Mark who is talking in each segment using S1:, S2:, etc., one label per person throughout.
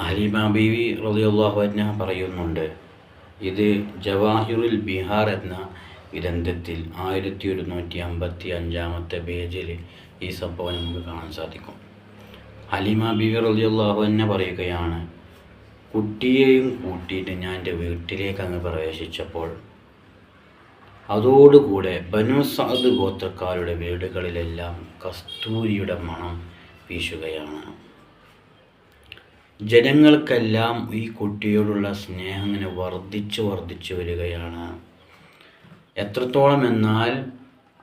S1: ഹലീമ ബീവി അൻഹ പറയുന്നുണ്ട് ഇത് ജവാഹിറുൽ ബിഹാർ എന്ന ഗ്രന്ഥത്തിൽ ആയിരത്തി ഒരുന്നൂറ്റി അമ്പത്തി അഞ്ചാമത്തെ പേജിൽ ഈ സംഭവം നമുക്ക് കാണാൻ സാധിക്കും. അലിമ ബീവി റളിയല്ലാഹു അൻഹ പറയുകയാണ് കുട്ടിയെയും കൂട്ടിയിട്ട് ഞാൻ എന്റെ വീട്ടിലേക്ക് അങ്ങ് പ്രവേശിച്ചപ്പോൾ അതോടുകൂടെ ബനു സഅദ് ഗോത്രക്കാരുടെ വീടുകളിലെല്ലാം കസ്തൂരിയുടെ മണം വീശുകയാണ്. ജനങ്ങൾക്കെല്ലാം ഈ കുട്ടിയോടുള്ള സ്നേഹം ഇങ്ങനെ വർദ്ധിച്ചു വർദ്ധിച്ചു വരികയാണ്. എത്രത്തോളം എന്നാൽ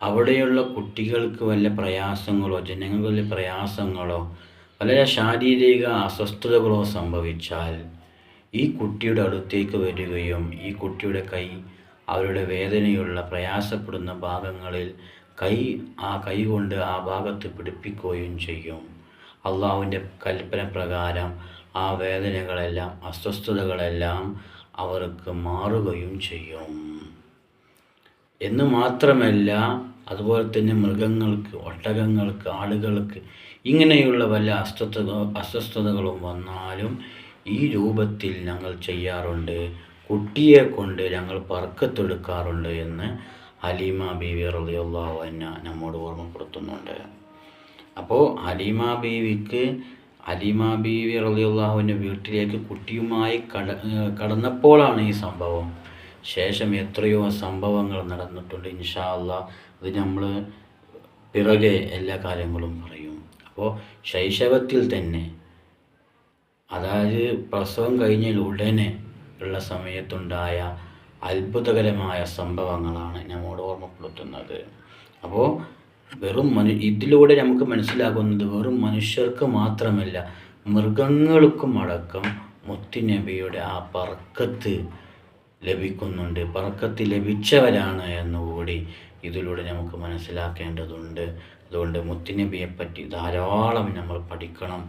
S1: അവിടെയുള്ള കുട്ടികൾക്ക് വല്ല പ്രയാസങ്ങളോ ജനങ്ങൾക്ക് വല്ല പ്രയാസങ്ങളോ വളരെ ശാരീരിക അസ്വസ്ഥതകളോ സംഭവിച്ചാൽ ഈ കുട്ടിയുടെ അടുത്തേക്ക് വരികയും ഈ കുട്ടിയുടെ കൈ അവരുടെ വേദനയുള്ള പ്രയാസപ്പെടുന്ന ഭാഗങ്ങളിൽ കൈ ആ കൈ കൊണ്ട് ആ ഭാഗത്ത് പിടിപ്പിക്കുകയും ചെയ്യും. അള്ളാഹുവിന്റെ കൽപ്പന പ്രകാരം ആ വേദനകളെല്ലാം അസ്വസ്ഥതകളെല്ലാം അവർക്ക് മാറുകയും ചെയ്യും. എന്ന് മാത്രമല്ല അതുപോലെ തന്നെ മൃഗങ്ങൾക്ക് ഒട്ടകങ്ങൾക്ക് ആളുകൾക്ക് ഇങ്ങനെയുള്ള വല്ല അസ്വസ്ഥത അസ്വസ്ഥതകളും വന്നാലും ഈ രൂപത്തിൽ ഞങ്ങൾ ചെയ്യാറുണ്ട്. കുട്ടിയെ കൊണ്ട് ഞങ്ങൾ പറക്കത്തെടുക്കാറുണ്ട് എന്ന് ഹലീമ ബീവി അൻഹ നമ്മോട് ഓർമ്മപ്പെടുത്തുന്നുണ്ട്. അപ്പോൾ ഹലീമ ബീവിക്ക് ഹലീമ ബീവി റലിയുള്ളാഹുവിന്റെ വീട്ടിലേക്ക് കുട്ടിയുമായി കട കടന്നപ്പോഴാണ് ഈ സംഭവം. ശേഷം എത്രയോ സംഭവങ്ങൾ നടന്നിട്ടുണ്ട്. ഇൻഷാ അല്ല അത് നമ്മൾ പിറകെ എല്ലാ കാര്യങ്ങളും പറയും. അപ്പോൾ ശൈശവത്തിൽ തന്നെ അതായത് പ്രസവം കഴിഞ്ഞാൽ ഉടനെ ഉള്ള സമയത്തുണ്ടായ അത്ഭുതകരമായ സംഭവങ്ങളാണ് നമ്മോട് ഓർമ്മപ്പെടുത്തുന്നത്. അപ്പോൾ വെറും മനു ഇതിലൂടെ നമുക്ക് മനസ്സിലാകുന്നത് വെറും മനുഷ്യർക്ക് മാത്രമല്ല മൃഗങ്ങൾക്കും അടക്കം മുത്തുനബിയുടെ ആ പറക്കത്ത് ലഭിക്കുന്നുണ്ട്. പറക്കത്ത് ലഭിച്ചവരാണ് എന്നുകൂടി ഇതിലൂടെ നമുക്ക് മനസ്സിലാക്കേണ്ടതുണ്ട്. അതുകൊണ്ട് മുത്തുനബിയെ പറ്റി ധാരാളം നമ്മൾ പഠിക്കണം.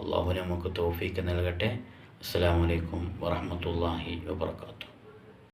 S1: അള്ളാഹു നമുക്ക് തോഫീക്ക് നൽകട്ടെ. അസ്സാം വലൈക്കും വറഹമത്തല്ലാഹി വാത്തു